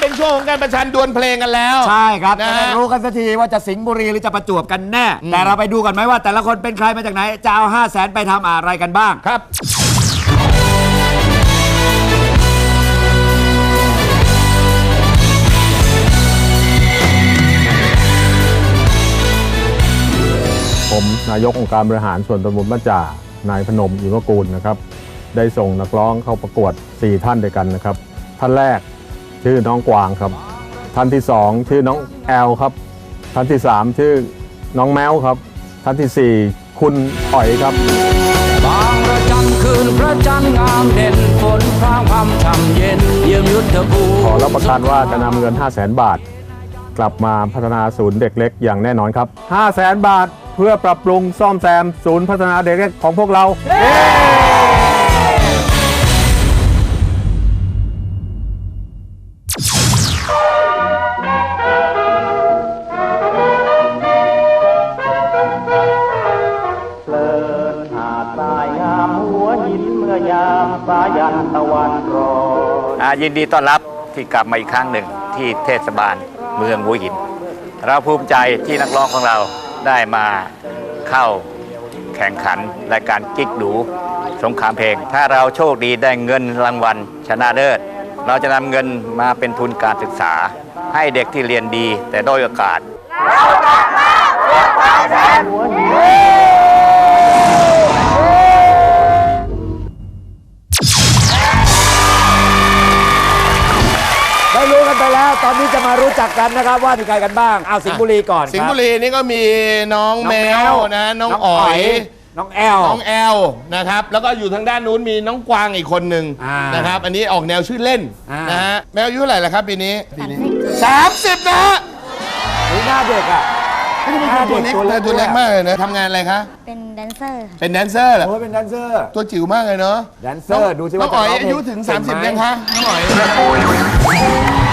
เป็นช่วงของการประชันดวลเพลงกันแล้ว ใช่ครับนะจะได้รู้กันสักทีว่าจะสิงห์บุรีหรือจะประจวบกันแน่ แต่เราไปดูกันไหมว่าแต่ละคนเป็นใครมาจากไหน จะเอา5 0 0แสนไปทำอะไรกันบ้าง ครับ ผมนายกองค์การบริหารส่วนตำบลบ้านจ่านายพนมอิมกูลนะครับ ได้ส่งนักร้องเข้าประกวด 4 ท่านด้วยกันนะครับ ท่านแรก ชื่อน้องกวางครับ ท่านที่2ชื่อน้องแอลครับ ท่านที่3ชื่อน้องแมวครับ ท่านทีสี่4คุณอ๋อยครับบางระจันทร์คืนพระจันทร์งามเด่นฝนพรางพรำช่ำเย็นเยี่ยมยุทธภูมิขอรับประกันว่าจะนำเงิน 5 0 0แสนบาท กลับมาพัฒนาศูนย์เด็กเล็กอย่างแน่นอนครับ 5 0 0แสนบาทเพื่อปรับปรุงซ่อมแซมศูนย์พัฒนาเด็กเล็กของพวกเรา สายันตะวันรอยอ่ายินดีต้อนรับที่กลับมาอีกครั้งหนึ่งที่เทศบาลเมืองหัวหิน เราภูมิใจที่นักร้องของเราได้มาเข้าแข่งขันรายการกิ๊กดูสงขรามเพลง ถ้าเราโชคดีได้เงินรางวัลชนะเลิศเราจะนำเงินมาเป็นทุนการศึกษา ให้เด็กที่เรียนดีแต่ด้อยโอกาสได้ ตอนนี้จะมารู้จักกันนะครับว่ามีใครกันบ้างเอาสิงห์บุรีก่อนสิงห์คบุบรีนี่ก็มีน้องน้องแมแมววนะน้องอ๋อยน้องแอล น้องแอลนะครับแล้วก็อยู่ทางด้านนู้นมีน้องกวางอีกคนหนึ่งอ่านนะครับอันนี้ออกแนวชื่อเล่นอ่าน นะฮะแมวอายุเท่าไหร่ละครับปีนี้ปีนี้สามสิบนะฮะอุ๊ยหน้าเด็กอะไม่ได้เป็นคนตัวเล็กตัวเล็กตัวเล็กมากเลยนะทำงานอะไรคะเป็นแดนเซอร์ค่ะ เป็นแดนเซอร์เหรอโอ้ยเป็นแดนเซอร์ ตัวจิ๋วมากเลยเนาะแดนเซอร์ดูสิว่าน้องอ๋อยจะร้องเพลงอายุถึงเก่งไหม30 ยังคะน้องอ๋อย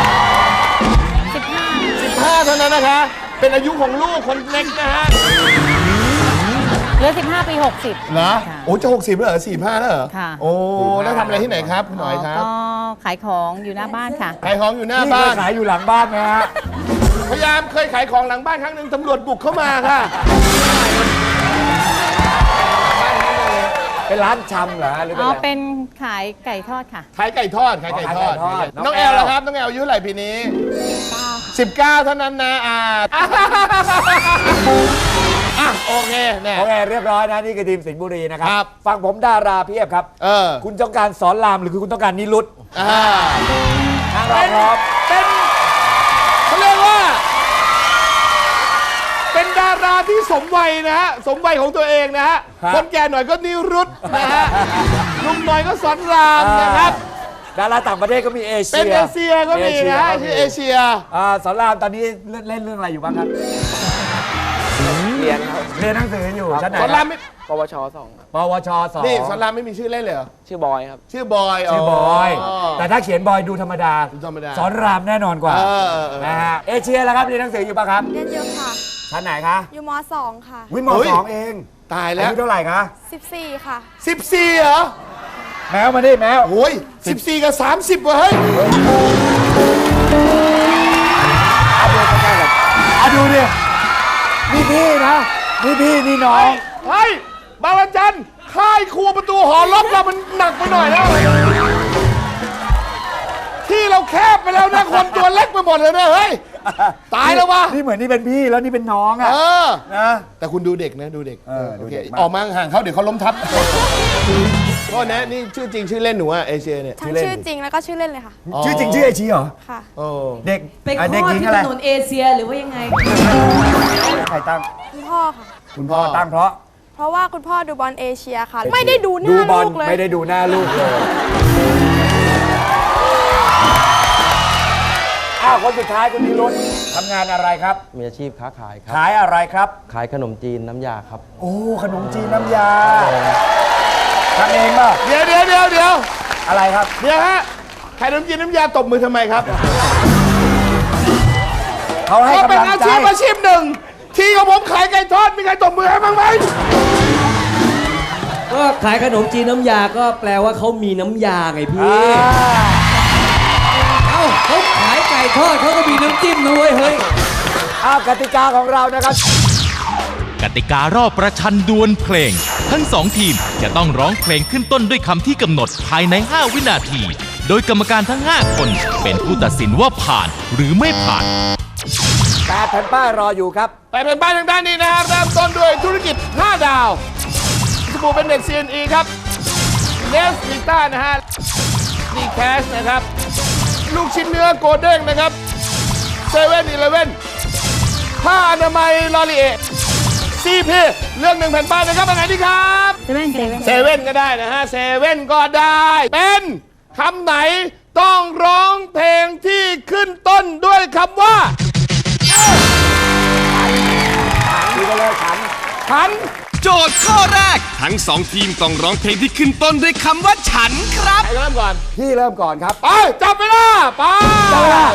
15 เท่านั้นนะคะ เป็นอายุของลูกคนเล็กนะฮะเหลือ 15 ปี 60 เหรอค่ะโอ้จะ 60แล้วเหรอ45แล้วเหรอค่ะ โอ้แล้วทำอะไรที่ไหนครับหน่อยครับก็ขายของอยู่หน้าบ้านค่ะ ขายของอยู่หน้าบ้านขายอยู่หลังบ้านนะฮะ พยายามเคยขายของหลังบ้านครั้งหนึ่งตำรวจบุกเข้ามาค่ะ เป็นร้านชำเหรอหรือเป็อ๋อเป็นขายไก่ทอดค่ะขายไก่ทอด ขายไก่ทอด น้องแอลล่ะครับ น้องแอลอายุเท่าไหร่ปีนี้ 19 เท่านั้นนะอ่าอะโอเคเนี่ย โอเคเรียบร้อยนะนี่คือทีมสิงห์บุรีนะคครัรับ ฟังผมดาราเพียบครับ เออคุณต้องการสอนรามหรือคุณต้องการนิรุตอ่าทางเราพร้อมเป็นเขาเรียกว่า เป็นดาราที่สมวัยนะฮะ สมวัยของตัวเองนะฮะ คนแก่หน่อยก็นิรุตนะฮะหนุ่มหน่อยก็สอนรามนะครับ ดาราต่างประเทศก็มีเอเชียเป็นเอเชียก็มีนะฮะก็มีที่เอเชียอ่าสอนรามตอนนี้เล่นเล่นเรื่องอะไรอยู่บ้างครับเรียนเรียนหนังสืออยู่ชั้นไหนสอนรามไม่ปวชสองนี่สอนรามไม่มีชื่อเล่นเลยเหรอชื่อบอยครับ ชื่อบอยชื่อบอย แต่ถ้าเขียนบอยดูธรรมดาดูธรรมดาสอนรามแน่นอนกว่าเออเออเออนะฮะเอเชียแล้วครับเรียนหนังสืออยู่ปะครับเรียนเยอะค่ะชั้นไหนคะอยู่ม .2 ค่ะวิมเฮ้ยสองเอง ตายอาแล้วยุเท่าไหร่คะ14 ค่ะ 14เหรอ แมวมาดิแมวโอ้ย14 กับ 30ว่ะเฮ้ยอะดูดินี่พี่นะนี่พี่นี่น้อง เฮ้ยบางระจันค่ายครัวประตูหอล็อกเรามันหนักไปหน่อยแล้ว ที่เราแคบไปแล้วนะคนตัวเล็กไปหมดเลยนะเฮ้ย ตายแล้ววะ นี่เหมือนนี่เป็นพี่แล้วนี่เป็นน้องอะเออ นะ แต่คุณดูเด็กนะ ดูเด็กเออโอดูเคเด็กมาก ออกมาห่างเขาเดี๋ยวเขาล้มทับ โทษนะนี่ชื่อจริงชื่อเล่นหนูอะเอเชียเนี่ยทั้งชื่อจริงแล้วก็ชื่อเล่นเลยค่ะ ชื่อจริงชื่อไอชีเหรอ ค่ะ โอ้เด็กไปคอะลเด็กอหดญิงที่อะไรถนนเอเชียหรือว่ายังไง ใครตั้งคุณพ่อค่ะ คุณพ่อตั้งเพราะเพราะว่าคุณพ่อดูบอลเอเชียค่ะ ไม่ได้ดูหดูน้าบอลลูกเลย ไม่ได้ดูหน้าลูกเลยอ้าวคนสุดท้ายคุณนิรุตทำงานอะไรครับ มีอาชีพค้าขายครับ ขายอะไรครับ ขายขนมจีนน้ำยาครับ โอ้ขนมจีนน้ำยา ทำเองป่ะเดี๋ยวเดี๋ยวเดี๋ยวเดี๋ยวอะไรครับ เดี๋ยวฮะใครน้ำจีนน้ำยาตบมือทำไมครับเขาให้ก็เป็นกำลังอาใจชีพอาชีพหนึ่ง ที่ของผมขายไก่ทอดมีใครตบมือให้บ้างไหมก็ขายขนมจีนน้ำยาก็แปลว่าเขามีน้ำยาไงพี่อ่าเอ้าเขาขายไก่ก่ทอดเขาก็มีน้ำจิ้มนะเว้ยเฮ้ย อ้าวกติกาของเรานะครับ กติการอบประชันดวลเพลง ทั้งสองทีมจะต้องร้องเพลงขึ้นต้นด้วยคำที่กำหนดภายใน 5 วินาที โดยกรรมการทั้ง 5 คน เป็นผู้ตัดสินว่าผ่านหรือไม่ผ่าน แปดแผ่นป้ายรออยู่ครับแต่เป็นบ้านทางด้านนี้นะฮะเริ่มต้นด้วยธุรกิจ 5 ดาว สบู่เป็นเด็ก CNE ครับเนสลิต้านะฮะดีแคชนะครับ ลูกชิ้นเนื้อโกเด้งนะครับเซเว่นอีเลเว่นผ้าอนามัยลอรีเอ ซีพีเรื่องหนึ่งแผ่นป้ายนะครับอันไหนดีครับเซเว่นเซเว่นเซเว่นก็ได้นะฮะเซเว่นก็ได้ เป็นคำไหนต้องร้องเพลงที่ขึ้นต้นด้วยคำว่าดีกันเลยขันขันโจทย์ข้อแรก ทั้งสองทีมต้องร้องเพลงที่ขึ้นต้นด้วยคำว่าฉันครับ ใครเริ่มก่อนพี่เริ่มก่อนครับ ไปจับเวลาไปจับเวลา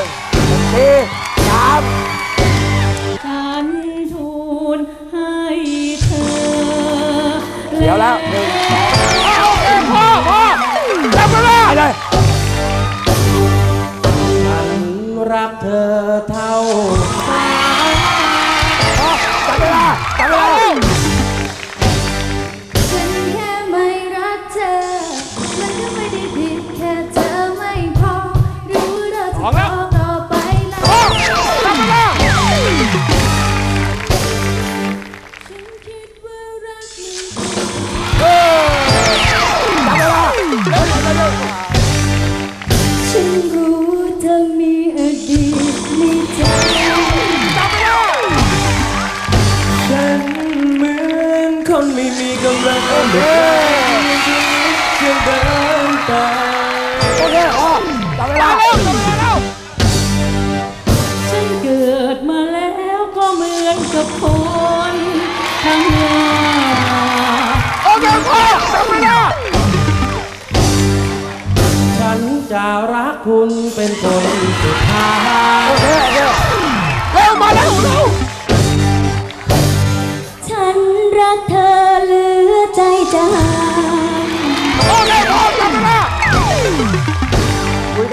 สี่สาม แล้ว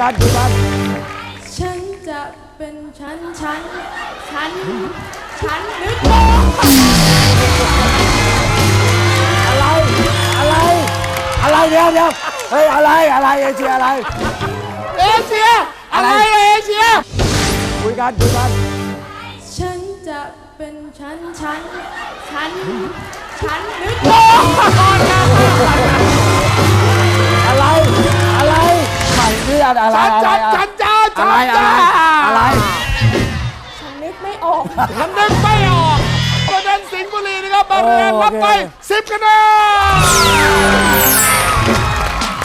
กันคุยกันฉันจะเป็นฉันฉันฉันฉันนึกอะไรอะไร อะไรเดี๋ยวเดี๋ยวเฮ้ยอะไรอะไรเอเชียอะไร เอเชียอะไรเอเชียคุยกันคุยกันฉันจะเป็นฉันฉันฉันฉันนึกอะไอะไรอะไรจันอะไรจันจันเจ้าจัอะไรนอะไรเจ้าอะไรฉันนึกไม่ออกมันนึกไม่ออกประเด็นสิงห์บุรีนะครับบางแรนรับไป10คะแนน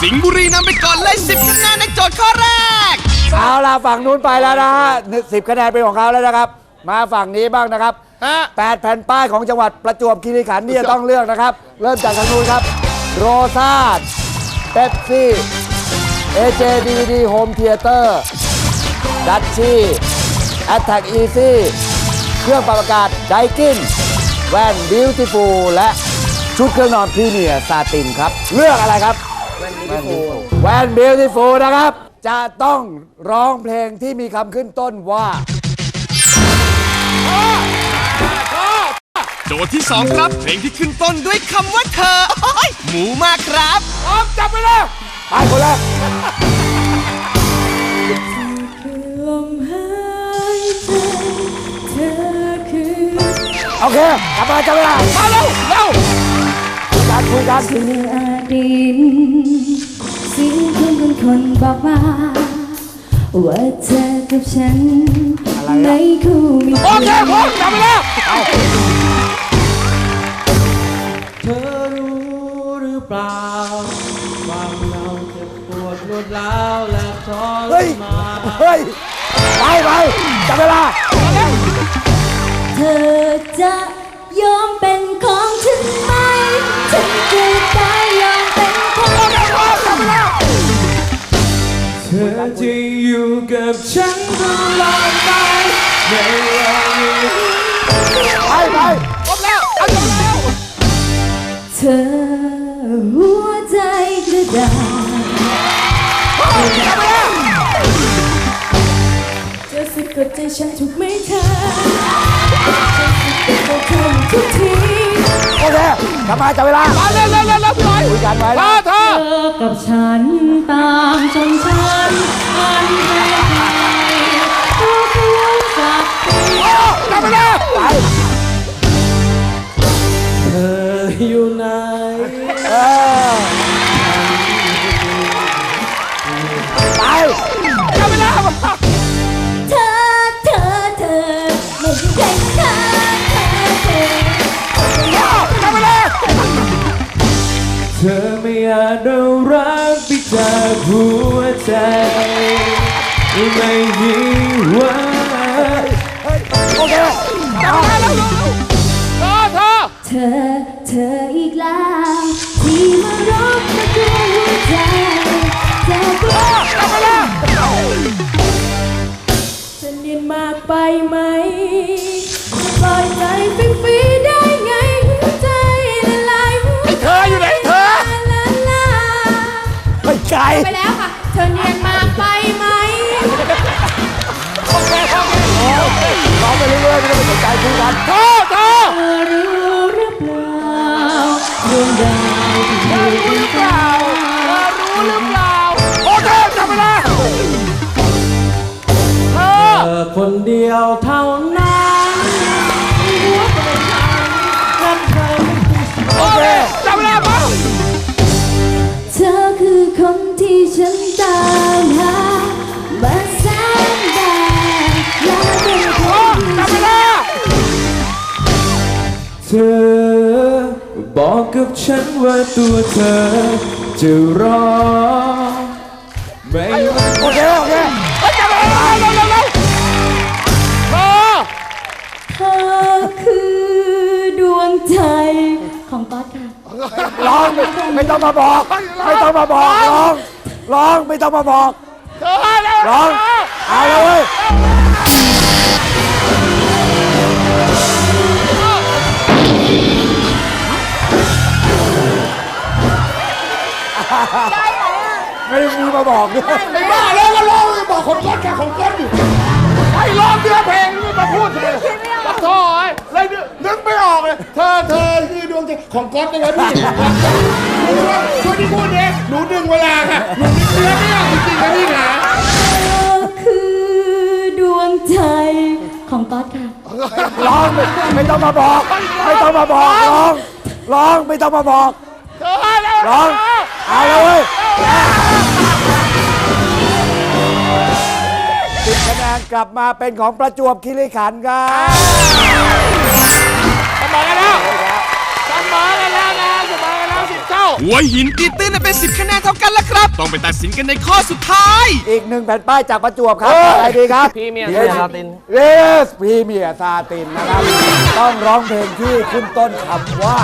สิงห์บุรีนำไปก่อนเลย10คะแนนในโจทย์ข้อแรกเอาล่ะฝั่งนู้นไปแล้วนะฮะสิบคะแนนเป็นของเขาแล้วนะครับ มาฝั่งนี้บ้างนะครับฮะแปดแผ่นป้ายของจังหวัดประจวบคีรีขันธ์ที่จะต้องเลือกนะครับ เริ่มจากทางนู้นครับ โรซาดเ e ปซี่ เอเจดีวีดีโฮมเทเตอร์ดัชชี่แอตแทกอีซี่เครื่องปรับอากาศไดกินแว่นบิวตี้ฟูลและชุดเครื่องนอนพรีเมียร์ซาตินครับ เลือกอะไรครับ แว่นบิวตี้ฟูลแว่นบิวตี้ฟูลนะครับ จะต้องร้องเพลงที่มีคำขึ้นต้นว่า โจทย์ที่ 2 ครับ เพลงที่ขึ้นต้นด้วยคำว่าเธอโอ้ยหมูมากครับ พร้อมจับไปเลย ไปคนแรกลมหายใจเธอคือโอเคกลับมาจับเวลามาเร็วเร็วคุยกันคุยกันเมื่ออดีตสิ่งคุณเป็นคนบอกมาว่าเธอกับฉันในคู่มีโอเคพร้อมจับไปเลยเธอรู้หรือเปล่า ดรวดร้าวและทรเฮ้ย มานเฮ้ย ไปไปจับเวลา เธอจะยอมเป็นของฉันไหม ฉันจะได้ยอมเป็นของเธอจะอยู่กับฉันตลอดไปในวันนี้ไปไปครบแล้วเอาจับแล้วเธอหัวใจกระดาษ จับไปแล้วเฉันถูกไหมเธอฉันสุดเธอทุกทีโอเคกลับมาจับเวลามาเร็วเร็วเร็วเร็วพี่หน่อยคุยกันไว้เธนะอเธอกับฉันตางจนฉันอันแท้ใจรู้ทีกลับมาแล้วไปเธออยู่ไหน หัวใจไม่มีวันโอเคกลับมาแล้วเธอเธอเธออีกแล้วที่มารบกวนหัวใจเธอก็กลับมาแล้วฉันเรียนมากไปไหมปล่อยใจฟรี ไปไกลไปแล้วค่ะเธอเนียนมากไปไหมโอเคโอเคร้องไปเรื่อยๆไม่ต้องไปสนใจคุยกันเธอเธอเธอรู้หรือเปล่าดวงดาวที่เธออยู่รู้หรือเปล่าเธอรู้หรือเปล่าโอเคกลับมาแล้วเธอเธอคนเดียวเท่านั้น ฉันว่าตัวเธอจะรอไม่ว่าโอเคโอเคเฮ้ยกลับมาแล้วเร็วเร็วเร็วเธอเธอคือดวงใจของก๊อตค่ะร้องไม่ต้องมาบอก ไม่ต้องมาบอกร้องร้องไม่ต้องมาบอกเธอเร็วร้องเอาเลย เว้ยไม่ได้มีมาบอกด้วยไอ้บ้าร้องก็ร้องเลยบอกคนก้นแค่คนก้นอยู่ไอ้ร้องเนื้อเพลงนี่มาพูดทำไมปัดท่อไอ้เลยนึกนึกไม่ออกเลย เธอเธอคือดวงใจของก๊อตนะครับพี่หนูว่าช่วยที่พูดเนี่ยหนูดึงเวลาค่ะหนูดึงเนื้อไม่ออกจริงๆนะพี่ขาเธอคือดวงใจของก๊อตค่ะร้องไม่ไม่ต้องมาบอก ไม่ต้องมาบอกร้องร้องไม่ต้องมาบอกเธอเร็วร้อง เอาเลยเว้ยสิบคะแนนกลับมาเป็นของประจวบคีรีขันธ์ครับ เสมอกันแล้วเสมอกันแล้วนะเสมอกันแล้วสิบเท่า หัวหินตีตื้นเป็น 10 คะแนนเท่ากันแล้วครับ ต้องไปตัดสินกันในข้อสุดท้าย อีกหนึ่งแผ่นป้ายจากประจวบครับอะไรดีครับ พรีเมียร์เยสซาติน เรสพรีเมียร์ซาตินนะครับ ต้องร้องเพลงที่ขึ้นต้นคำว่า